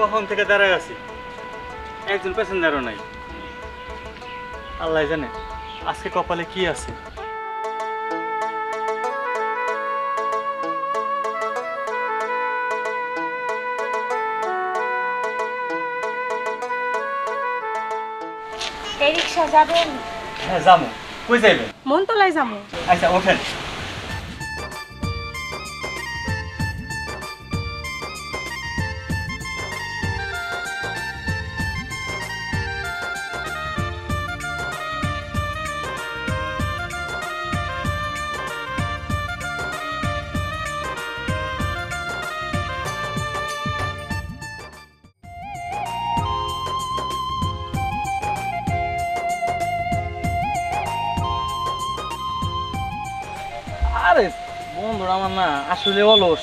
কখন থেকে দাঁড়ায় আছি? একজন প্যাসেঞ্জারও নাই। আল্লাহ জানে আজকে কপালে কি আছে। এই রিক্সা যাবেন? হ্যাঁ যাব। কই যাইবেন? মনতলায় যাব। আচ্ছা ওঠেন। আরে বন্ধুরা আমার না আসলে অলস।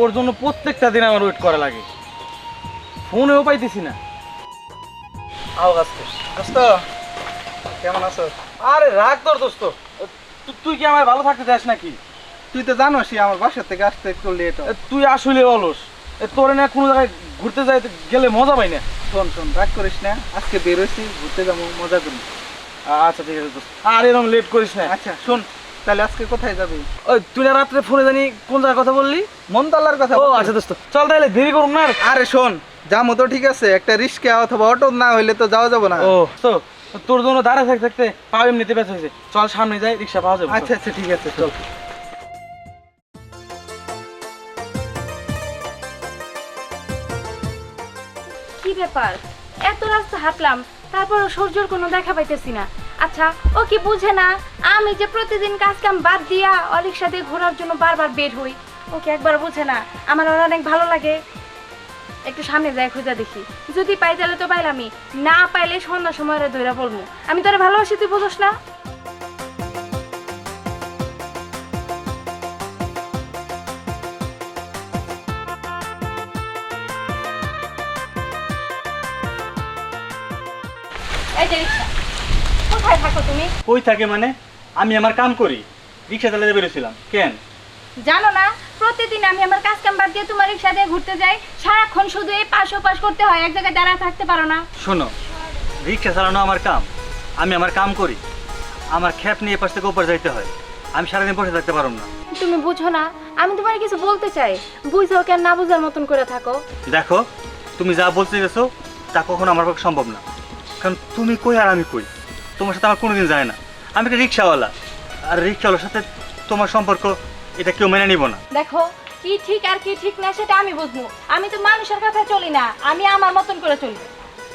ওর জন্য প্রত্যেকটা দিন আমার ওয়েট করা লাগে। ফোনেও পাইতেছি না। আও আজকে দোস্ত কেমন আছো? আরে রাগ তোর দোস্ত। তুই কি আমার ভালো থাকতে চাস নাকি? তুই তো জানোসই আমার বাসা থেকে আসতে একটু লেট তুই আসলে অলস। এ, তোরে না কোনো জায়গায় ঘুরতে যাইতে গেলে মজা পাই না। শোন শোন রাগ করিস না। আজকে বেরোইছি ঘুরতে যাব মজা করি। আচ্ছা ঠিক আছে দোস্ত। আর এরকম লেট করিস না। আচ্ছা শোন। তাহলে আজকে কোথায় যাবি? ওই তুই না রাত্রে ফোনে জানি কোন জায়গার কথা বললি? মনতলার কথা ও আচ্ছা দোস্ত চল তাহলে দেরি করুন না আরে। শোন যাব তো ঠিক আছে একটা রিক্সা অথবা অটো না হইলে তো যাওয়া যাবে না। ও তো তোর জন্য দাঁড়া থাকতে থাকতে পা এমনিতে ব্যথা হয়েছে। চল সামনে যাই রিক্সা পাওয়া যাবে। আচ্ছা আচ্ছা ঠিক আছে চল। কি ব্যাপার? এত রাস্তা হাঁটলাম তারপর সূর্যর কোনো দেখা পাইতেছি না। আচ্ছা ও কি বুঝে না? আমি যে প্রতিদিন কাজ কাম বাদ দিয়া অরিক্সা দিয়ে ঘোরার জন্য বারবার বের হই ওকে একবার বুঝে না? আমার ওর অনেক ভালো লাগে। একটু সামনে যাই, খুঁজে দেখি। যদি পাই তাহলে তো পাইলামই, না পাইলে সন্ধ্যার সময় ওরে ধইরা বলব আমি তোরা ভালোবাসি, তুই বুঝোস না? এই যে রিক্সা। কোথায় থাকো তুমি? কই থাকে মানে? আমি আমার কাম করি। রিক্সা চালাতে বেরোছিলাম। কেন? জানো না প্রতিদিন আমি আমার কাজ কাম বাদ দিয়ে তোমার রিক্সা দিয়ে ঘুরতে যাই। সারাক্ষণ শুধু এই পাশ ও পাশ করতে হয় এক জায়গায় দাঁড়ায় থাকতে পারো না। শোনো রিক্সা চালানো আমার কাম। আমি আমার কাম করি। আমার খ্যাপ নিয়ে এপাশ থেকে ওপার যাইতে হয়। আমি সারাদিন বসে থাকতে পারব না। তুমি বুঝো না আমি তোমার কিছু বলতে চাই। বুঝো কেন না বুঝার মতন করে থাকো। দেখো তুমি যা বলতে গেছো তা কখনো আমার পক্ষে সম্ভব না। কারণ তুমি কই আর আমি কই? তোমার সাথে আমার কোনোদিন যায় না। আমি একটা রিক্সাওয়ালা। আর রিক্সাওয়ালার সাথে তোমার সম্পর্ক এটা কেউ মেনে নিব না। দেখো কি ঠিক আর কি ঠিক না সেটা আমি বুঝব। আমি তো মানুষের কথা চলি না আমি আমার মতন করে চলি।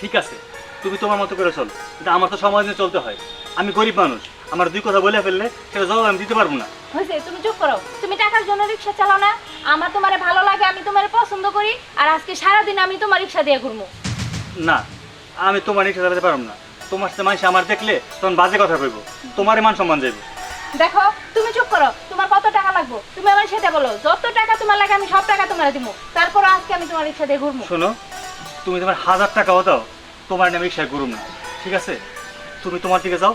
ঠিক আছে তুমি তোমার মতো করে চলো। কিন্তু আমার তো সমাজ নিয়ে চলতে হয়। আমি গরিব মানুষ আমার দুই কথা বলে ফেললে সেটা জবাব আমি দিতে পারব না। হয়েছে তুমি চুপ করো। তুমি টাকার জন্য রিক্সা চালাও না। আমার তোমারে ভালো লাগে আমি তোমারে পছন্দ করি। আর আজকে সারাদিন আমি তোমার রিক্সা দিয়ে ঘুরবো। না আমি তোমার রিক্সা চালাতে পারব না। তোমার সাথে মানুষ আমার দেখলে তখন বাজে কথা কইব। তোমার মান সম্মান যাইব। দেখো তুমি চুপ করো। তোমার কত টাকা লাগবে? তুমি আমার সেটা বলো যত টাকা তোমার লাগে আমি সব টাকা তোমার দিব তারপর আজকে আমি তোমার রিক্সা দিয়ে ঘুরবো শোনো তুমি তোমার হাজার টাকাও দাও তোমার নামে রিক্সায় ঘুরুম না। ঠিক আছে? তুমি তোমার দিকে যাও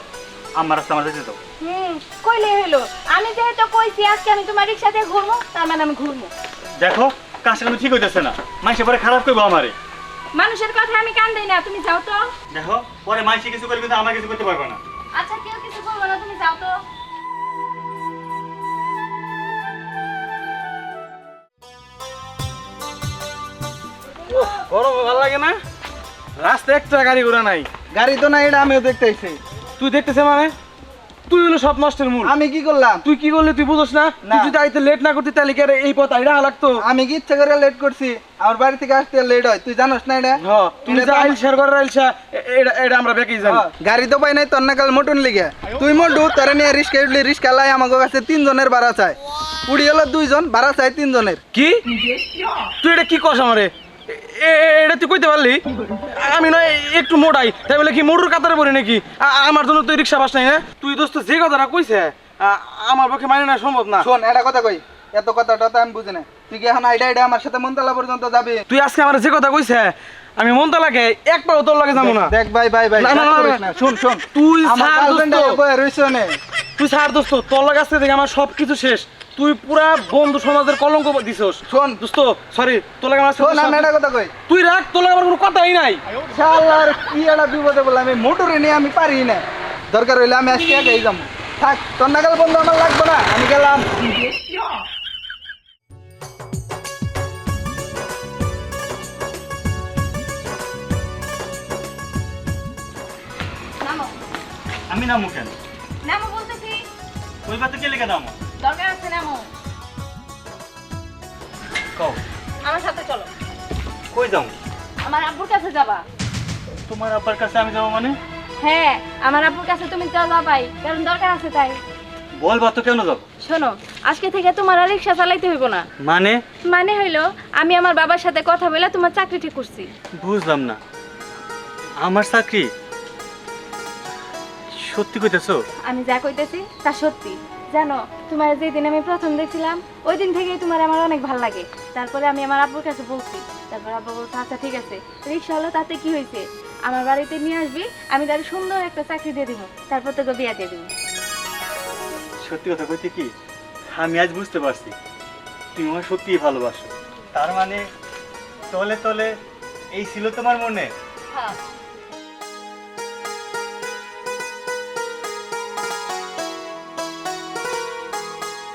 আমার রাস্তা আমার যেতে দাও। হুম কইলে হলো আমি যেহেতু কইছি আজকে আমি তোমার রিক্সা দিয়ে ঘুরবো তার মানে আমি ঘুরবো দেখো কাজটা কিন্তু ঠিক হইতেছে না। মানুষের পরে খারাপ করব আমারে। মানুষের কথা আমি কান দেই না তুমি যাও তো। দেখো পরে মানুষে কিছু করবে কিন্তু আমার কিছু করতে পারবে না। আচ্ছা কেউ কিছু বলব না তুমি যাও তো। গরম ভালো লাগে না? রাস্তা একটা গাড়ি ঘোড়া নাই। গাড়ি তো না এটা আমিও দেখতেছি তুই দেখতেছে মানে? তুই হলো সব নষ্টের মূল। আমি কি করলাম? তুই কি করলি তুই বুঝোস না? না। তুই যদি আইতে লেট না করতি তাহলে কি আর এই পথ আইডা লাগতো? আমি কি ইচ্ছা করে লেট করছি? আমার বাড়ি থেকে আসতে লেট হয়। তুই জানোস না এটা? হ্যাঁ এটা যা আইল শেয়ার করে আইলছা এটা এটা আমরা বেকেই জানি গাড়ি তো পাই নাই তোর নাকাল মোটন লিগে। তুই মোটু তোরে নিয়ে রিস্কা উঠলি রিস্কা লাই আমাকে কাছে তিনজনের ভাড়া চাই। উড়ি হলো দুইজন ভাড়া চাই তিনজনের। কি? তুই এটা কি কস আমারে? তুই কইতে পারলি? আমি নয় একটু মোটাই তাই বলে কি কাতারে পড়ি নাকি? আমার জন্য তুই রিক্সা পাস নাই হ্যাঁ? তুই দোস্ত যে কথাটা কইছে আমার পক্ষে মানে না সম্ভব না। শোন এটা কথা কই। এত কথা টথা আমি বুঝি না। তুই কি এখন আইডা আইডা আমার সাথে মনতলা পর্যন্ত যাবি? তুই আজকে আমার যে কথা কইছে আমি এক পাও তোর লাগে যাব না। দেখ ভাই ভাই ভাই না, না, না, না। না। শুন শুন। তুই আমার রইছে নে। তুই ছাড় দোস্ত। তোর লাগে আসতে দেখে আমার সব কিছু শেষ। তুই পুরা বন্ধু সমাজের কলঙ্ক দিছস। শোন। দোস্ত সরি তোর লাগে আমার শোন আমি সাথে- একটা কথা কই। তুই রাখ তোর লাগে আমার কোনো কথাই নাই। শালার কি একটা বিপদে বললাম আমি মোটরে নিয়ে আমি পারি না। দরকার হইলে আমি আজকে একাই যাব। থাক তোর নাগাল বন্ধু আমার লাগবে না আমি গেলাম। আমি নামু কেন? নামো বলতেছি। ওই বাতে কে লেগে নামো দরকার আছে নামো কও। আমার সাথে চলো। কই যাও? আমার আব্বুর কাছে যাবা। তোমার আব্বার কাছে আমি যাব মানে? হ্যাঁ আমার আব্বুর কাছে তুমি পাই কারণ দরকার আছে তাই। বলবা তো কেন যাব? শোনো আজকে থেকে তোমার আর রিক্সা চালাইতে হইব না। মানে? মানে হইল আমি আমার বাবার সাথে কথা বলে তোমার চাকরি ঠিক করছি। বুঝলাম না। আমার চাকরি? সত্যি কইতেছো? আমি যা কইতেছি তা সত্যি। জানো তোমার যেদিন আমি প্রথম দেখছিলাম ওই দিন থেকেই তোমার আমার অনেক ভালো লাগে। তারপরে আমি আমার আব্বুর কাছে বলছি তারপর আব্বু বলছে আচ্ছা ঠিক আছে রিক্সা হলো তাতে কি হয়েছে? আমার বাড়িতে নিয়ে আসবি আমি তার সুন্দর একটা চাকরি দিয়ে দিব তারপর তোকে বিয়া দিয়ে দিব। সত্যি কথা কইতে কি? আমি আজ বুঝতে পারছি তুমি আমার সত্যিই ভালোবাসো। তার মানে তলে তলে এই ছিল তোমার মনে? হ্যাঁ।